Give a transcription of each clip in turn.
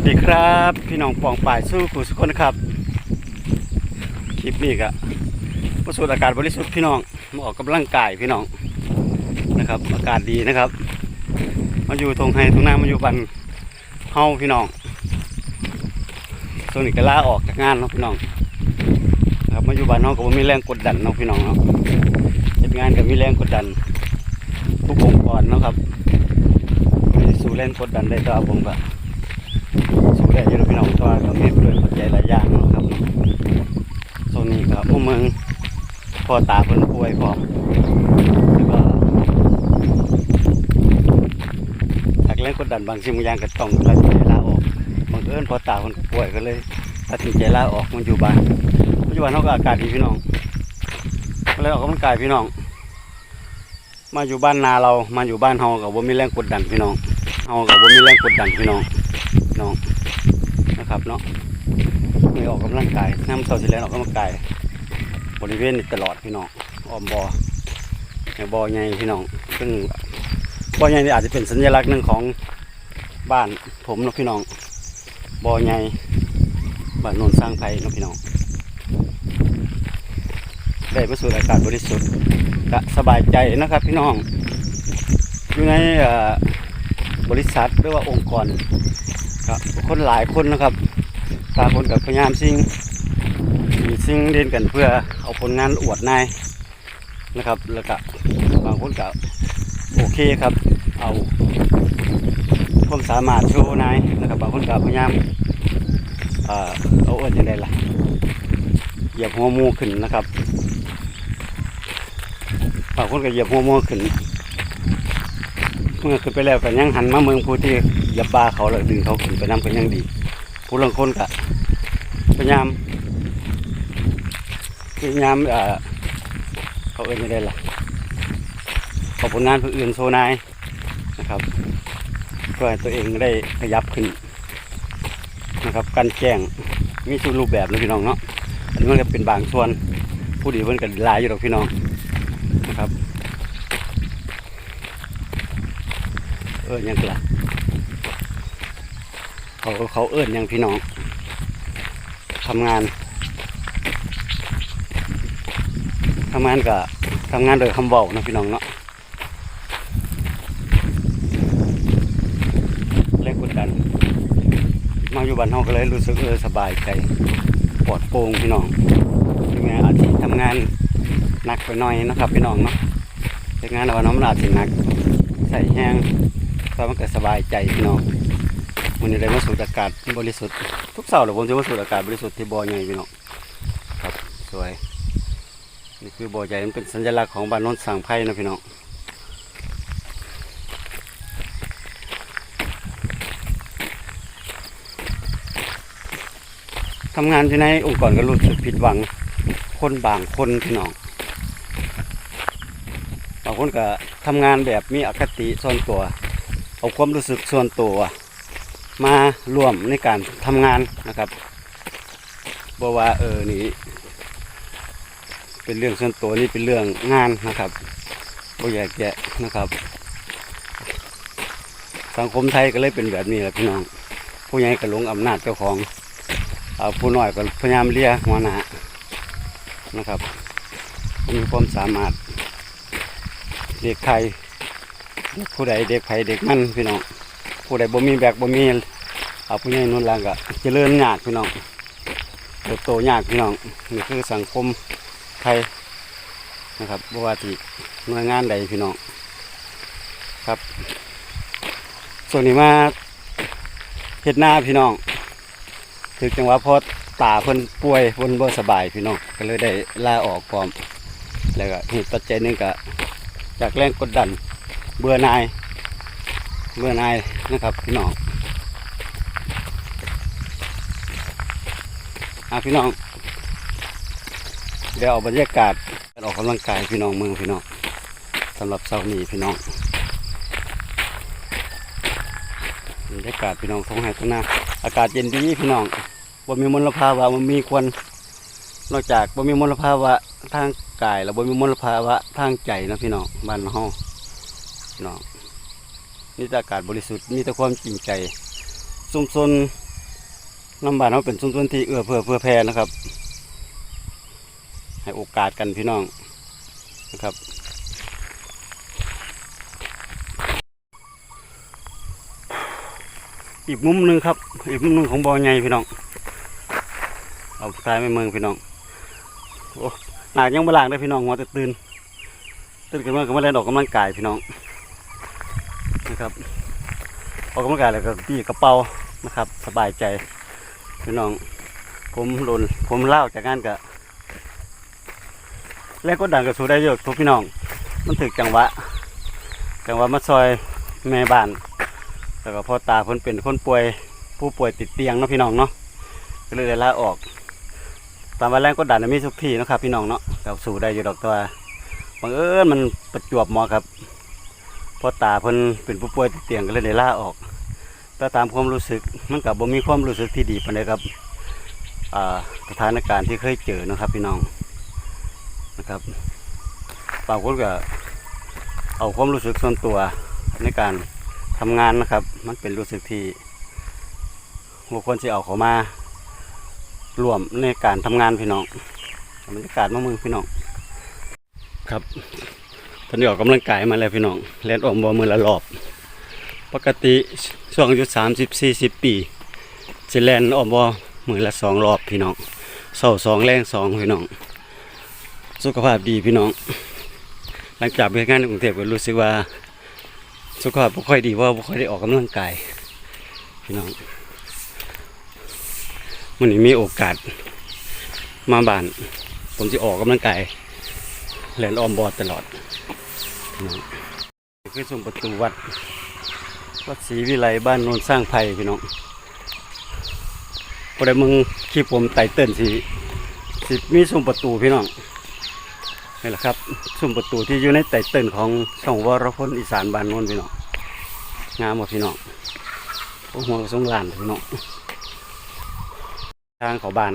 สวัสดีครับ พี่น้องปองป่ายสู้ผู้สุคนครับ คลิปนี้ก็ประสูดอากาศบริสุทธิ์พี่น้องมาออกกำลังกายพี่น้องนะครับ อากาศดีนะครับ มาอยู่ตรงไฮตรงหน้ามาอยู่บันเฮาพี่น้องส่วนนี้ก็ลาออกจากงานเนาะพี่น้องนะครับมาอยู่บ้านเฮาก็บ่มีแรงกดดันเนาะพี่น้องเนาะเฮ็ดงานก็มีแรงกดดัน ทุกองค์กรเนาะครับไม่สู้แรงกดดันได้ก็ผมก็ ได้อยังพี่น้องตัวก็มีด้วยปัจจัยหลายอย่างเนาะครับโซนนี้ก็มุ่งเมืองพอตาเพิ่นป่วยพร้อมแล้วก็จากแรงกดดันบางสิ่งบางอย่างก็ต้องตัดสินใจลาออกบางเอิญพอตาเพิ่นป่วยก็เลยตัดสินใจลาออกมาอยู่บ้านปัจจุบันเขาก็อากาศดีพี่น้องก็เลยออกกำลังกายพี่น้อง มาอยู่บ้านนาเรามาอยู่บ้านเฮากับว่ามีแรงกดดันพี่น้องเฮากับว่ามีแรงกดดันพี่น้องน้อง นะครับเนาะไม่ออกกำลังกายน้ำเสาสิแลนออกกำลังกายบริเวณตลอดพี่น้องอ้อมบอ่อในบ่อใหญ่พี่น้องซึ่งบ่อใหญ่นี่อาจจะเป็นสัญลักษณ์หนึ่งของบ้านผมเนาะพี่น้องบ่อใหญ่บ้านโนนสร้างไผ่เนาะพี่น้องได้มาสูดอากาศบริสุทธิ์ก็สบายใจนะครับพี่น้องอยู่ในเอ่อบริษัทหรือว่าองค์กร ครับคนหลายคนนะครับตางคนกับพยายามซิ่งมีซิ่งเล่นกันเพื่อเอาผลงานอวดนายนะครับแล้วก็บางคนก็โอเคครับ เอาความสามารถโชว์นายนะครับบางคนก็พยายามเอาอิญยังไงล่ะเหยียบหัวมูขึ้นนะครับบางคนก็เหยียบหัวมูขึ้นเมื่อขึ้นไปแล้วก็ยังหันมาเมืองผู้ที่ เหยับบาเขาแล้วดึงเขาขึ้นไปนำกันยังดีผู้ลางคนก็พยายามพยายามเอ่อเขาเอ่ยไม่ได้ละขอบผลงานผู้อื่นโซนายนะครับเพื่อให้ตัวเองได้ขยับขึ้นนะครับการแจ้งมีทุกรูปแบบนะพี่น้องเนาะอันนี้มันก็เป็นบางส่วนผู้ดีเพิ่นกันลายอยู่หรอกพี่น้องนะครับ เอิญยังกละ เขาเขาเอิญยังพี่น้องทำงานทำงานกับทำงานโดยคำบอกนะพี่น้องเนาะเล็กกดดัน มาอยู่บ้านเฮาก็เลยรู้สึกเออสบายใจปลอดโปร่งพี่น้องถึงแม้อาจจะทำงานหนักไปหน่อยนะครับพี่น้องเนาะแต่งานวันน้ำมันอาจจะหนัก ใส่แห้งก็มันก็สบายใจพี่น้อง มันนี้ได้มาสูดอากาศบริสุทธิ์ทุกเสาร์เลยผมจะมาสูดอากาศบริสุทธิ์ที่บ่อใหญ่พี่น้องครับสวยนี่คือบ่อใหญ่มันเป็นสัญลักษณ์ของบ้านโนนสังไพ่นะพี่น้องทำงานอยู่ในองค์กรก็รู้สึกผิดหวัง คนบางคนพี่น้องบางคนก็ทำงานแบบมีอคติส่วนตัว เอาความรู้สึกส่วนตัว มาร่วมในการทำงานนะครับบอกว่าเออนี่เป็นเรื่องส่วนตัวนี่เป็นเรื่องงานนะครับบ่อยากแยะนะครับ สังคมไทยก็เลยเป็นแบบนี้แหละพี่น้อง ผู้ใหญ่ก็หลงอำนาจเจ้าของเอาผู้น้อยก็พยายามเลียหัวหน้านะครับมีความสามารถเด็กใครเด็กผู้ใดเด็กไผเด็กมันพี่น้องผู้ใดบ่มีแบกบ่มี เอาผู้ใหญ่นุ่นหลังก็เจริญยากพี่น้องเติบโตยากพี่น้องนี่คือสังคมไทยนะครับบ่ว่าที่หน่วยงานใดพี่น้องครับ ส่วนนี้มาเฮ็ดหน้าพี่น้องถึงจังหวะพอตาเพิ่นป่วยเพิ่นบ่สบายพี่น้องก็เลยได้ลาออกพร้อมแล้วก็เหตุปัจจัยนึงก็จากแรงกดดันเบื่อหนายเบื่อหนายนะครับพี่น้อง อะพี่น้อง เดี๋ยวเอาบรรยากาศการออกกำลังกายพี่น้องเมืองพี่น้องสำหรับเช้านี้พี่น้องบรรยากาศพี่น้องท้องไห้ท้องนาอากาศเย็นดีพี่น้องบ่มีมลภาวะมันมีควันนอกจากบ่มีมลภาวะทางกายแล้วบ่มีมลภาวะทางใจนะพี่น้องบ้านเฮาพี่น้องนี่อากาศบริสุทธิ์มีแต่ความจริงใจชุมชน น้ำบานเขาเป็นชุมชนที่เอื้อเพื่อเพื่อแพร่นะครับ ให้โอกาสกันพี่น้องนะครับอีกมุมหนึ่งครับ อีกมุมหนึ่งของบอใหญ่พี่น้องเอาทายไม่เมืองพี่น้องโอ้หนักยังบลางได้พี่น้องหัวแต่ตื่นตื่นขึ้นมาก็มาเล่นออกกำลังกายพี่น้องนะครับออกกำลังกายแล้วก็ตีกระเป๋านะครับ สบายใจ พี่น้อง ผมโดนผมเล่าจากงานกับแรกก็ดังกับสู้ได้เยอะทุกพี่น้อง มันถึกจังหวะ จังหวะมาซอยแม่บ้านแล้วก็พ่อตาเพิ่นเป็นคนป่วย ผู้ป่วยติดเตียงเนาะพี่น้องเนาะก็เลยได้ลาออก ตามวันแรกก็ดันมีทุกที่นะครับ พี่น้องเนาะกับสู้ได้อยู่ดอกตัวบังเอิญมันประจวบเหมาะครับพ่อตาเพิ่นเป็นผู้ป่วยติดเตียงก็เลยได้ลาออก แต่ตามความรู้สึกมันกับบ่มีความรู้สึกที่ดีปานใดครับสถานการณ์ที่เคยเจอนะครับพี่น้องนะครับบางคนก็เอาความรู้สึกส่วนตัวในการทำงานนะครับ มันเป็นรู้สึกที่บุคคลที่เอาเขามารวมในการทำงานพี่น้องบรรยากาศมะมึงพี่น้องครับตอนนี้ออกกำลังกายมาแล้วพี่น้องเล่นออกบ่มือละรอบ ปกติช่วงอายุสามสิบสี่สิบปีจะแลนออกบ่มือละสองรอบพี่น้องเสาสองแรงสองพี่น้อง สุขภาพดีพี่น้อง หลังจากไปงานกรุงเทพก็รู้สึกว่า สุขภาพไม่ค่อยดีเพราะว่าไม่ค่อยได้ออกกำลังกายพี่น้องมันนี้มีโอกาสมาบ้าน ผมจะออกกำลังกายแลนออมบอดตลอดพี่น้องคือซุ้มประตูวัด วัดศรีวิไลบ้านโนนสร้างไผ่พี่น้องพอได้มึงคลิปผมไต่เติ้นสิสิบมีซุ้มประตูพี่น้องนี่แหละครับซุ้มประตูที่อยู่ในไต่เติ้นของช่องวรพลอีสานบ้านโนนพี่น้องงามหมดพี่น้องโอ้หัวกระสงลานพี่น้องทางเขาบ้าน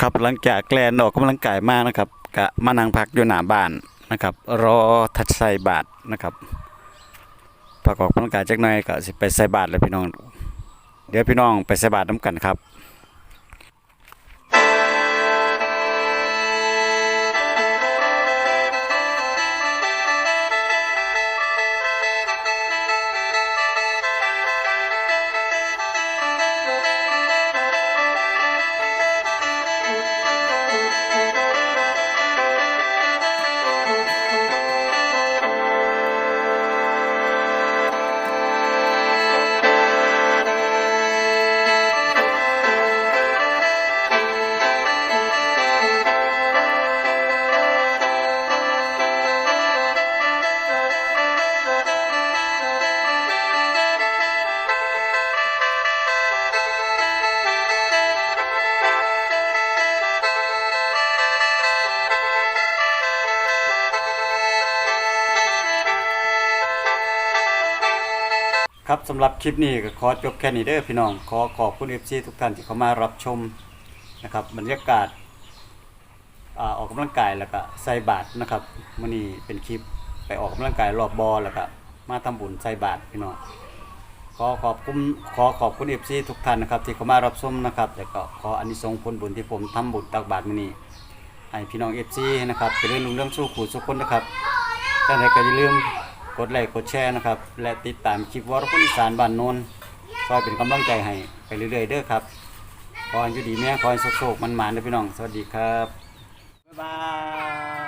ครับหลังจากแกลนออกกำลังกายมากนะครับกะมานั่งพักอยู่หน้าบ้านนะครับ รอทัดใส่บาทนะครับประกอบกกำลังกายจักหน่อยก็สิไปใส่บาทเลยพี่น้อง เดี๋ยวพี่น้องไปใส่บาทน้ำกันครับ สำหรับคลิปนี้ก็ขอจบแค่นี้เด้อพี่น้อง ขอขอบคุณเอฟซีทุกท่านที่เข้ามารับชมนะครับบรรยากาศอาออกกำลังกายแล้วก็ใส่บาตรนะครับมื้อนี้เป็นคลิปไปออกกำลังกายรอบบอแล้วก็มาทำบุญใส่บาตรพี่น้อง ขอขอบคุณขอขอบคุณเอฟซีทุกท่านนะครับที่เข้ามารับชมนะครับแล้วก็ขออานิสงส์ผลบุญที่ผมทำบุญตักบาตรมื้อนี้ให้พี่น้องเอฟซีนะครับไปเรื่องรุ่งเรื่องสู้ขู่สุขคนนะครับท่านใดก็อย่าลืม กดไลค์กดแชร์นะครับ และติดตามคลิปวอรพุทธสารบ้านนนนคอยเป็นกำลังใจให้ไปเรื่อยๆเด้อครับขอยอยู่ดีแม่ขอยโชคๆมันหมานะพี่น้อง สวัสดีครับ บ๊ายบาย